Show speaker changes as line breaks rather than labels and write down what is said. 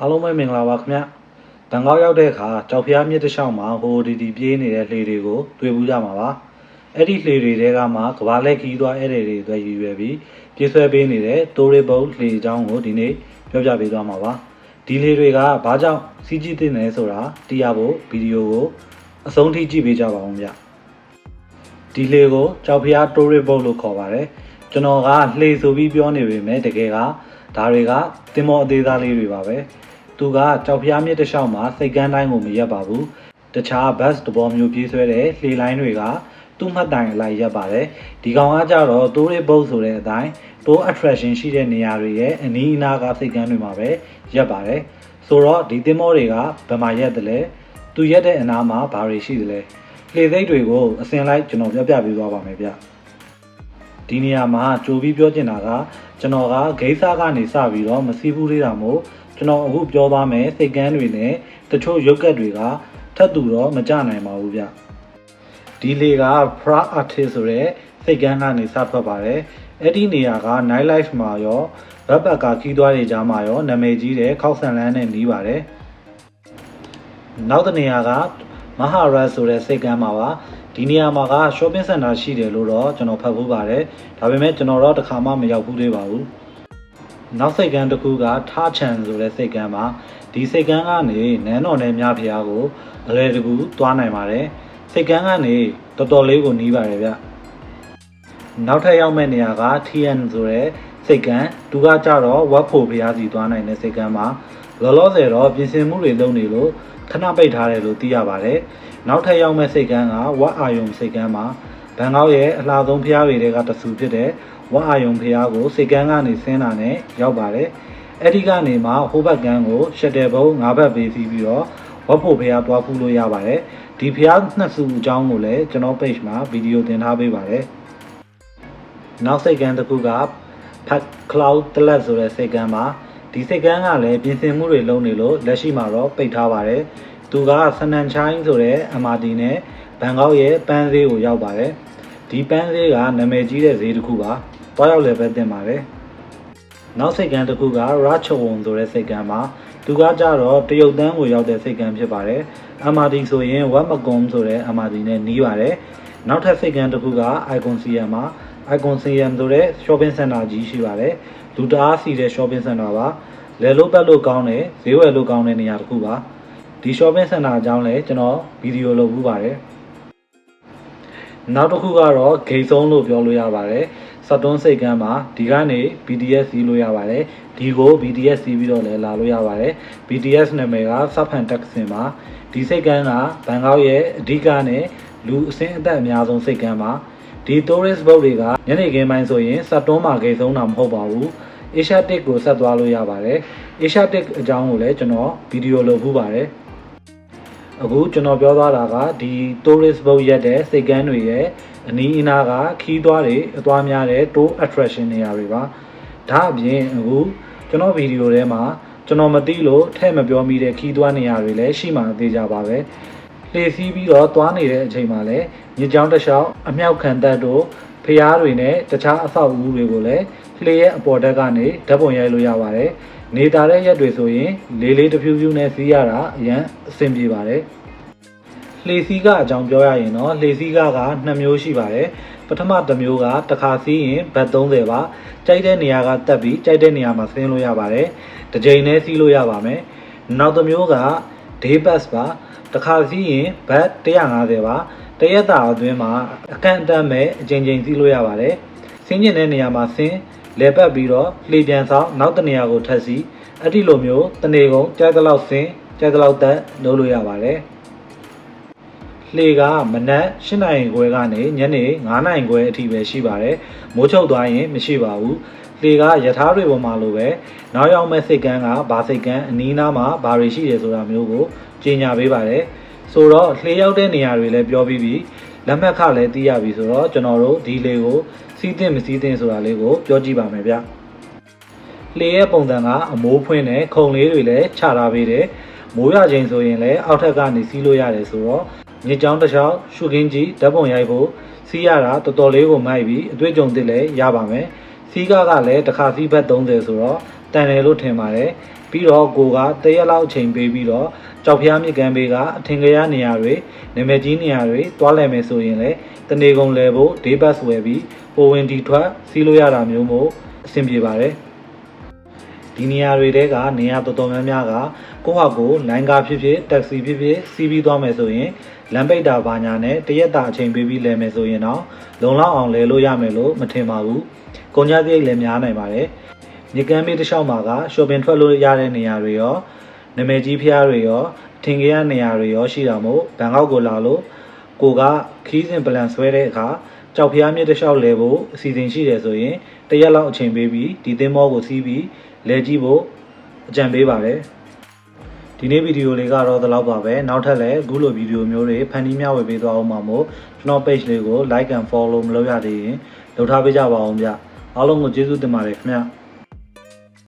အားလုံးပဲမင်္ဂလာပါခင်ဗျဘန်ကောက်ရောက်တဲ့အခါကြောက်ဖျားမြစ်တစ်လျှောက်မှာဟိုဒီဒီပြေးနေတဲ့လှေတွေကိုတွေ့ဘူးကြမှာပါအဲ့ဒီလှေတွေတဲကမှကဘာလက်ခီးသွားအဲ့ဒီတွေအတွက်ရည်ရွယ်ပြီးပြေးဆွဲပေးနေတဲ့တိုရီဘုတ်လှေအကြောင်းကိုဒီနေ့ပြောပြပေးသွားမှာပါဒီလှေတွေကဘာကြောင့်စီးကြည့်တင်နေဆိုတာသိရဖို့ဗီဒီယိုကိုအဆုံးထိကြည့်ပေးကြပါဦးဗျဒီလှေကိုကြောက်ဖျားတိုရီဘုတ်လို့ခေါ်ပါတယ်ကျွန်တော်ကလှေဆိုပြီးပြောနေပေမဲ့တကယ်က ဒါတွေကတင်မောအသေးသားလေးတွေပါပဲသူကကြောက်ဖျားမြစ်တစ်လျှောက်မှာစိတ်ကန်းတိုင်းကိုမရက်ပါဘူးတခြားဘတ်တဘောမျိုးပြေးဆွဲတဲ့လှေလိုင်းတွေကသူ့မှတ်တိုင်အလိုက်ရက်ပါတယ်ဒီကောင်ကကြတော့တိုးရဘုတ်ဆိုတဲ့အတိုင်းတိုး attraction ရှိတဲ့နေရာတွေရဲ့အနီးအနားကစိတ်ကန်းတွေမှာပဲရက်ပါတယ်ဆိုတော့ဒီသင်္ဘောတွေကဘယ်မှာရက်တယ်လဲသူရက်တဲ့အနားမှာဘာတွေရှိတယ်လဲလှေသိပ်တွေကိုအစင်လိုက်ကျွန်တော်ပြောပြပေးသွားပါမယ်ဗျ ဒီနေရာမှာကြိုပြီးပြောချင်တာကကျွန်တော်ကဂိမ်းစားကနေစပြီးတော့မစီးဘူးလေးတာမို့ကျွန်တော်အခုပြောသွားမယ်စိတ်ကန်းတွေနဲ့တချို့ရုပ်ကက်တွေကထပ်တူတော့မကြနိုင်ပါဘူးဗျဒီလေက Fra Artist ဆိုတဲ့စိတ်ကန်းကနေစထွက်ပါတယ်အဲ့ဒီနေရာက night life မှာရောဘက်ဘက်ကခီးသွားတွေကြားမှာရောနာမည်ကြီးတဲ့ခောက်ဆန်လန်းနဲ့နီးပါတယ်နောက်တစ်နေရာက မဟာရတ်ဆိုတဲ့စိတ်ကန်းမှာပါဒီနေရာမှာက shopping center ရှိတယ်လို့တော့ကျွန်တော်ဖတ်ဖို့ပါတယ်ဒါပေမဲ့ကျွန်တော်တော့တစ်ခါမှမရောက်ဘူးသေးပါဘူးနောက်စိတ်ကန်းတစ်ခုကထားချန်ဆိုတဲ့စိတ်ကန်းမှာဒီစိတ်ကန်းကနေနန်းတော်နယ်များဖျားကိုအလဲတကူသွားနိုင်ပါတယ်စိတ်ကန်းကနေတော်တော်လေးကိုနီးပါတယ်ဗျနောက်ထပ်ရောက်မဲ့နေရာက TN ဆိုတဲ့စိတ်ကန်းသူကကြတော့ဝက်ဖို့ဖျားစီသွားနိုင်တဲ့စိတ်ကန်းမှာလောလောဆယ်တော့ပြင်ဆင်မှုတွေလုပ်နေလို့ ခဏပိတ်ထားတယ်လို့သိရပါတယ်နောက်ထပ်ရောက်မဲ့စိတ်ကန်းကဝက်အာယုံစိတ်ကန်းမှာဘန်ကောက်ရဲ့အလားဆုံးဖျားတွေကတစ်ဆူဖြစ်တဲ့ဝက်အာယုံဖျားကိုစိတ်ကန်းကနေဆင်းတာနဲ့ရောက်ပါတယ်အဲ့ဒီကနေမှဟိုဘက်ကန်းကိုရှက်တယ်ဘုံ၅ဘက်ပေးစီပြီးတော့ဝက်ဖို့ဖျားတွားဖူးလို့ရပါတယ်ဒီဖျားနှစ်စုအကြောင်းကိုလည်းကျွန်တော် page မှာဗီဒီယိုတင်ထားပေးပါတယ်နောက်စိတ်ကန်းတစ်ခုက Pack Cloud တလက်ဆိုတဲ့စိတ်ကန်းမှာ ဒီစိတ်ကန်းကလည်းပြင်ဆင်မှုတွေလုပ်နေလို့လက်ရှိမှာတော့ပိတ်ထားပါတယ်သူကစနန်ချိုင်းဆိုတဲ့ MRT နဲ့ဘန်ကောက်ရဲ့ပန်းဈေးကိုရောက်ပါတယ်ဒီပန်းဈေးကနာမည်ကြီးတဲ့ဈေးတစ်ခုပါတွားရောက်လည်းပဲတင်ပါတယ်နောက်စိတ်ကန်းတစ်ခုက Ratchawon ဆိုတဲ့စိတ်ကန်းမှာသူကကြတော့တရုတ်တန်းကိုရောက်တဲ့စိတ်ကန်းဖြစ်ပါတယ် MRT ဆိုရင် Wat Makom ဆိုတဲ့ MRT နဲ့နီးပါတယ်နောက်ထပ်စိတ်ကန်းတစ်ခုက Icon CM မှာ Icon CM ဆိုတဲ့ shopping center ကြီးရှိပါတယ် လူတအားစီတဲ့ shopping center ပါလဲလို့ပတ်လို့ကောင်းတယ်ဈေးဝယ်လို့ကောင်းတဲ့နေရာတစ်ခုပါဒီ shopping center အကြောင်းလည်းကျွန်တော်ဗီဒီယိုလုပ်ဘူးပါတယ်နောက်တစ်ခုကတော့ဂိတ်ဆုံးလို့ပြောလို့ရပါတယ်စက်တွန်းစိတ်ကမ်းမှာဒီကနေ BTS စီးလို့ရပါတယ်ဒီကို BTS စီးပြီးတော့လည်းလာလို့ရပါတယ် BTS နာမည်ကစပ်ဖန်တက်ဆင်ပါဒီစိတ်ကမ်းကဘန်ကောက်ရဲ့အဓိကနဲ့လူအစင်းအသက်အများဆုံးစိတ်ကမ်းပါ ဒီ tourist boat တွေကညနေခင်းပိုင်းဆိုရင်စက်တွန်းမှာဂိတ်ဆုံးတာမဟုတ်ပါဘူး Asia Tech ကိုဆက်သွားလို့ရပါတယ် Asia Tech အကြောင်းကိုလည်းကျွန်တော်ဗီဒီယိုလုပ်ဖူးပါတယ်အခုကျွန်တော်ပြောသွားတာကဒီ tourist boat ရက်တဲ့စိတ်ကမ်းတွေရဲ့အနီးအနားကခီးသွားတွေအသွားများတဲ့ tour attraction နေရာတွေပါဒါအပြင်အခုကျွန်တော်ဗီဒီယိုထဲမှာကျွန်တော်မသိလို့ထဲ့မပြောမိတဲ့ခီးသွားနေရာတွေလည်းရှိမှအသေးကြပါပဲ လှည့်စီးပြီးတော့သွားနေတဲ့အချိန်မှာလည်းညချောင်းတစ်လျှောက်အမြောက်ခံတက်တို့ဖျားတွေနဲ့တခြားအဆောက်အဦတွေကိုလည်းလှေရဲ့အပေါ်တက်ကနေဓာတ်ပုံရိုက်လို့ရပါတယ်။နေတာတဲ့ရက်တွေဆိုရင်လေးလေးတစ်ဖြူဖြူနဲ့စီးရတာအရန်အဆင်ပြေပါတယ်။လှေစီးကအကြောင်းပြောရရင်တော့လှေစီးကကနှစ်မျိုးရှိပါတယ်။ပထမတစ်မျိုးကတစ်ခါစီးရင်ဘတ်30ပါ။ကြိုက်တဲ့နေရာကတက်ပြီးကြိုက်တဲ့နေရာမှာဆင်းလို့ရပါတယ်။တစ်ကြိမ်နဲ့စီးလို့ရပါမယ်။နောက်တစ်မျိုးက day pass ပါ။ တစ်ခါစီးရင်ဘတ်150ပါ။တရက်တာအတွင်းမှာအကန့်အသတ်မဲ့အချိန်ချင်းစီးလို့ရပါတယ်။ဆင်းကျင်တဲ့နေရာမှာဆင်းလဲပတ်ပြီးတော့လှေပြန်ဆောင်နောက်တနေရာကိုထပ်စီအဲ့ဒီလိုမျိုးတနေကုန်ကြိုက်တဲ့လောက်ဆင်းကြိုက်တဲ့လောက်တက်လုပ်လို့ရပါတယ်လှေကမနက်၈နာရီခွဲကနေညနေ9နာရီခွဲအထိပဲရှိပါတယ်မိုးချုပ်သွားရင်မရှိပါဘူး လှေကယထာတွေပေါ်မှာလိုပဲနောက်ရောက်မဲ့စိတ်ကန်းကဘာစိတ်ကန်းအနီးနားမှာဘာတွေရှိတယ်ဆိုတာမျိုးကိုကြေညာပေးပါတယ်ဆိုတော့လှေရောက်တဲ့နေရာတွေလည်းပြောပြီးပြီလက်မှတ်ခလည်းသိရပြီဆိုတော့ကျွန်တော်တို့ဒီလေကိုစီးတင်မစီးတင်ဆိုတာလေးကိုပြောကြည့်ပါမယ်ဗျလှေရဲ့ပုံစံကအမိုးဖွင့်တဲ့ခုံလေးတွေလည်းခြာထားပေးတယ်မိုးရချိန်ဆိုရင်လည်းအောက်ထပ်ကနေစီးလို့ရတယ်ဆိုတော့မြေကြောင်းတစ်ချောင်းရှုခင်းကြီးဓာတ်ပုံရိုက်ဖို့စီးရတာတော်တော်လေးကိုမိုက်ပြီးအတွေ့အကြုံသစ်လည်းရပါမယ် စီးကားကလည်းတစ်ခါစီးဘတ်30ဆိုတော့တန်တယ်လို့ထင်ပါတယ်ပြီးတော့ကိုကတရက်လောက်အချိန်ပေးပြီးတော့ကြောက်ဖျားမြစ်ကမ်းဘေးကအထင်ကရနေရာတွေနာမည်ကြီးနေရာတွေတွားလည်မယ်ဆိုရင်လည်းတနေကုန်လဲဖို့ဒေးဘတ်ဝယ်ပြီးပိုဝင်တီထွက်စီးလို့ရတာမျိုးမို့အဆင်ပြေပါတယ် ဒီနေရာတွေတဲကနေရာတော်တော်များများကကိုယ့်ဟာကိုယ်လိုင်းကားဖြစ်ဖြစ်တက်ဆီဖြစ်ဖြစ်စီးပြီးသွားမယ်ဆိုရင်လမ်းပိတ်တာဘာညာနဲ့တရက်တာအချိန်ပေးပြီးလဲမယ်ဆိုရင်တော့လုံလောက်အောင်လဲလို့ရမယ်လို့မထင်ပါဘူး။ကုန်ကြစရိတ်လည်းများနိုင်ပါတယ်။မြေကမ်းဘေးတစ်လျှောက်မှာက shopping ထွက်လို့ရတဲ့နေရာတွေရောနာမည်ကြီးဖျားတွေရောထင်ကြရနေရာတွေရောရှိတာမို့ဘန်ကောက်ကိုလာလို့ကိုကခီးစဉ်ပလန်ဆွဲတဲ့အခါကြောက်ဖျားမြစ်တစ်လျှောက်လဲဖို့အစီအစဉ်ရှိတယ်ဆိုရင်တရက်လောက်အချိန်ပေးပြီးဒီသင်းမောကိုစီးပြီး လဲကြည့်ဖို့အကြံပေးပါတယ်။ဒီနေ့ဗီဒီယိုလေးကတော့ဒီလောက်ပါပဲနောက်ထပ်လည်းအခုလိုဗီဒီယိုမျိုးတွေဖန်တီးမျှဝေပေးသွားအောင်ပါမို့ကျွန်တော် page လေးကို like and follow မလုပ်ရသေးရင်လုပ်ထားပေးကြပါအောင်ဗျအားလုံးကိုကျေးဇူးတင်ပါတယ်ခင်ဗျ